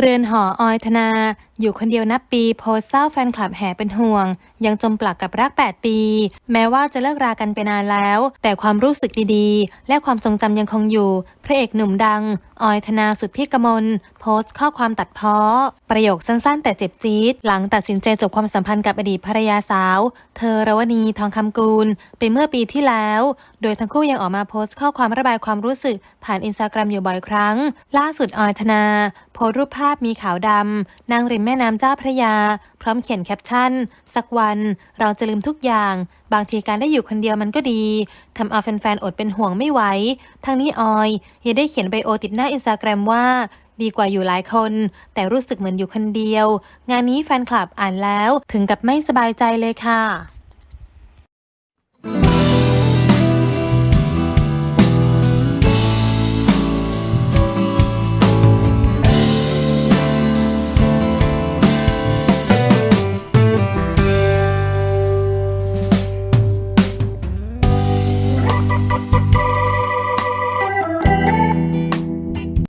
เรือนหอออยธนา อยู่คนเดียวนับปีโพสเศร้าแฟนคลับแห่เป็นห่วง ยังจมปลักกับรัก 8 ปี แม้ว่าจะเลิกรากันไปนานแล้ว แต่ความรู้สึกดีๆ และความทรงจำยังคงอยู่ พระเอกหนุ่มดัง ออยธนาสุดที่กมลโพสต์ข้อความตัดเพ้อ ประโยคสั้นๆ แต่เจ็บจี๊ด หลังตัดสินใจจบความสัมพันธ์กับอดีตภรรยาสาว เธอรวณีทองคำกูลไปเมื่อปีที่แล้ว โดยทั้งคู่ยังออกมาโพสต์ข้อความระบายความรู้สึกผ่านอินสตาแกรมอยู่บ่อยครั้ง ล่าสุดออยธนา โพสต์รูปภาพาพมีขาวดำนั่งริมแม่น้ำเจ้าพระยา พร้อมเขียนแคปชั่น สักวันเราจะลืมทุกอย่าง บางทีการได้อยู่คนเดียวมันก็ดีทำเอาแฟนๆอดเป็นห่วงไม่ไหวทั้งนี้ออยยังได้เขียนไบโอติดหน้าอินสตาแกรมว่าดีกว่าอยู่หลายคน แต่รู้สึกเหมือนอยู่คนเดียว งานนี้แฟนคลับอ่านแล้วถึงกับไม่สบายใจเลยค่ะ